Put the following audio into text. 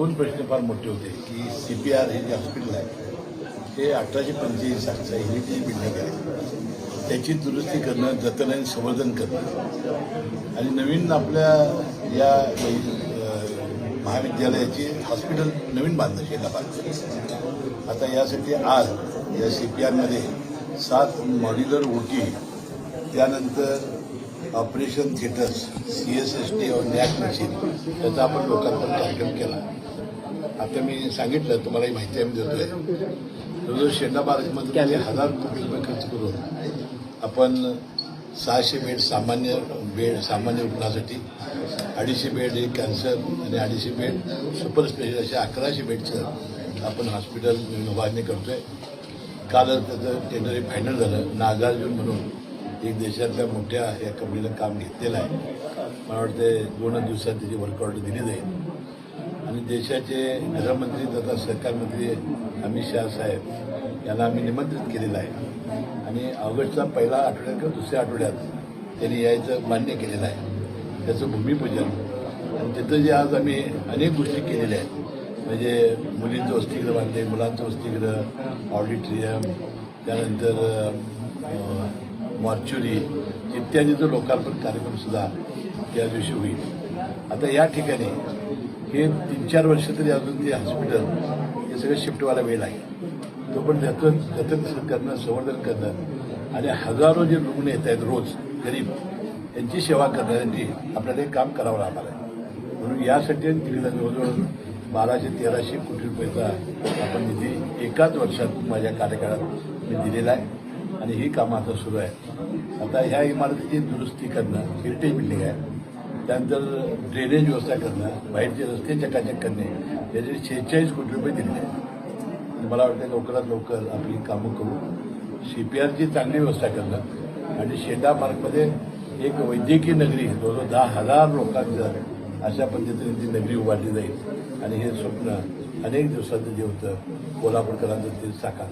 दोन प्रश्न फार मोठे होते की सी पी आर हे जे हॉस्पिटल आहे ते अठराशे पंच्याऐंशी सालचं जी बिल्डिंग आहे. त्याची दुरुस्ती करणं जतन आणि संवर्धन करणं. आणि नवीन आपल्या या महाविद्यालयाची हॉस्पिटल नवीन बांधणं शेलाबाद आता यासाठी आज या सी पी आरमध्ये सात मॉड्युलर ओटी त्यानंतर operation theatres C S S T NAAC machine त्याचा आपण लोकांपर्यंत कार्यक्रम केला. आता मी सांगितलं तुम्हालाही माहिती आम्ही देतोय. शेंडा पार्कमध्ये हजार कोटी रुपये खर्च करून आपण सहाशे बेड सामान्य बेड सामान्य रुग्णासाठी अडीचशे बेड हे कॅन्सर आणि अडीचशे बेड सुपर स्पेशल असे अकराशे बेडचं आपण हॉस्पिटल उभारणी करतोय. कालच त्याचं टेंडर फायनल झालं. नागार्जुन म्हणून एक देशातल्या मोठ्या या कंपनीनं काम घेतलेलं आहे. मला वाटते दोनच दिवसात त्याची वर्क ऑर्डर दिली जाईल. आणि देशाचे गृहमंत्री तथा सहकार मंत्री अमित शहा साहेब यांना आम्ही निमंत्रित केलेलं आहे. आणि ऑगस्टचा पहिला आठवड्यात किंवा दुसऱ्या आठवड्यात त्यांनी यायचं मान्य केलेलं आहे. त्याचं भूमिपूजन. आणि तिथं जे आज आम्ही अनेक गोष्टी केलेल्या आहेत. म्हणजे मुलींचं वसतिगृह बांधले मुलांचं वसतिगृह ऑडिटोरियम त्यानंतर मॉर्च्युरी इत्यादीचं लोकार्पण कार्यक्रमसुद्धा त्या दिवशी होईल. आता या ठिकाणी हे तीन चार वर्ष तरी अजून ते हॉस्पिटल हे सगळं शिफ्ट व्हायला वेळ आहे. तो पण जतन जतन करणं संवर्धन करणं आणि हजारो जे रुग्ण येत आहेत रोज गरीब यांची सेवा करण्यासाठी आपल्याला हे काम करावं लागणार आहे. म्हणून यासाठी तिकडे जवळजवळ बाराशे तेराशे कोटी रुपयाचा आपण निधी एकाच वर्षात माझ्या कार्यकाळात मी दिलेला आहे. आणि ही कामं आता सुरू आहे आता ह्या इमारतीची दुरुस्ती करणं हेरिटेज बिल्डिंग आहे त्यानंतर ड्रेनेज व्यवस्था करणं बाहेरचे रस्ते चकाचक करणे त्याचे शेहेचाळीस कोटी रुपये दिले. आहेत मला वाटतं लवकरात लवकर आपली कामं करू. सी पी आरची चांगली व्यवस्था करणं आणि शेंडा पार्कमध्ये एक वैद्यकीय नगरी जवळजवळ दहा हजार लोकांचं अशा पद्धतीने ती नगरी उभारली जाईल. आणि हे स्वप्न अनेक दिवसाचं जे होतं कोल्हापूरकरांचं ते साकार